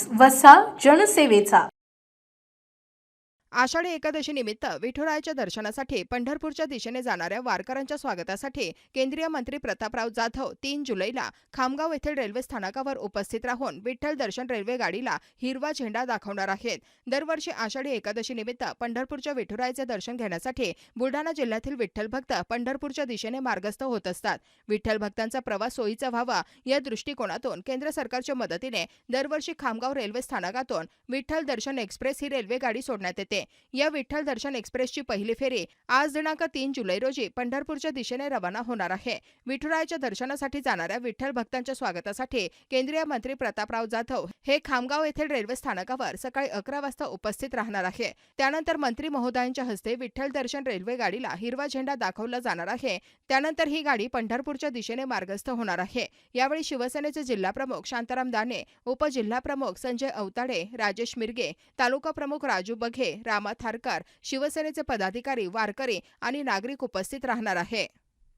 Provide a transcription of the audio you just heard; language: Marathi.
न्यूज वसा जनसेवेचा. आषाढी एकादशी निमित्त विठुरायाच्या दर्शनासाठी पंढरपूरच्या दिशेने जाणाऱ्या वारकऱ्यांच्या स्वागतासाठी केंद्रीय मंत्री प्रतापराव जाधव तीन जुलैला खामगाव येथील रेल्वे स्थानकावर उपस्थित राहून विठ्ठल दर्शन रेल्वे गाडीला हिरवा झेंडा दाखवणार आहेत. दरवर्षी आषाढी एकादशी निमित्त पंढरपूरच्या विठुरायाचे दर्शन घेण्यासाठी बुलढाणा जिल्ह्यातील विठ्ठल भक्त पंढरपूरच्या दिशेने मार्गस्थ होत असतात. विठ्ठल भक्तांचा प्रवास सोयीचा व्हावा या दृष्टिकोनातून केंद्र सरकारच्या मदतीने दरवर्षी खामगाव रेल्वे स्थानकातून विठ्ठल दर्शन एक्सप्रेस ही रेल्वे गाडी सोडण्यात येते. या विठ्ठल दर्शन एक्सप्रेसची पहिली फेरी आज दिनांक तीन जुलै रोजी पंढरपूरच्या दिशेने रवाना होणार आहे. विठुरायाच्या दर्शनासाठी जाणाऱ्या विठ्ठल भक्तांच्या स्वागतासाठी केंद्रीय मंत्री प्रतापराव जाधव हे खामगाव येथील रेल्वे स्थानकावर सकाळी अकरा वाजता उपस्थित राहणार आहे. त्यानंतर मंत्री महोदयांच्या हस्ते विठ्ठल दर्शन रेल्वे गाडीला हिरवा झेंडा दाखवला जाणार आहे. त्यानंतर ही गाडी पंढरपूरच्या दिशेने मार्गस्थ होणार आहे. यावेळी शिवसेनेचे जिल्हाप्रमुख शांताराम दाने उपजिल्हाप्रमुख संजय अवताडे राजेश मिरगे तालुका प्रमुख राजू बघे रामा थारकर शिवसेनेचे पदाधिकारी वारकरी आणि नागरिक उपस्थित राहणार आहे.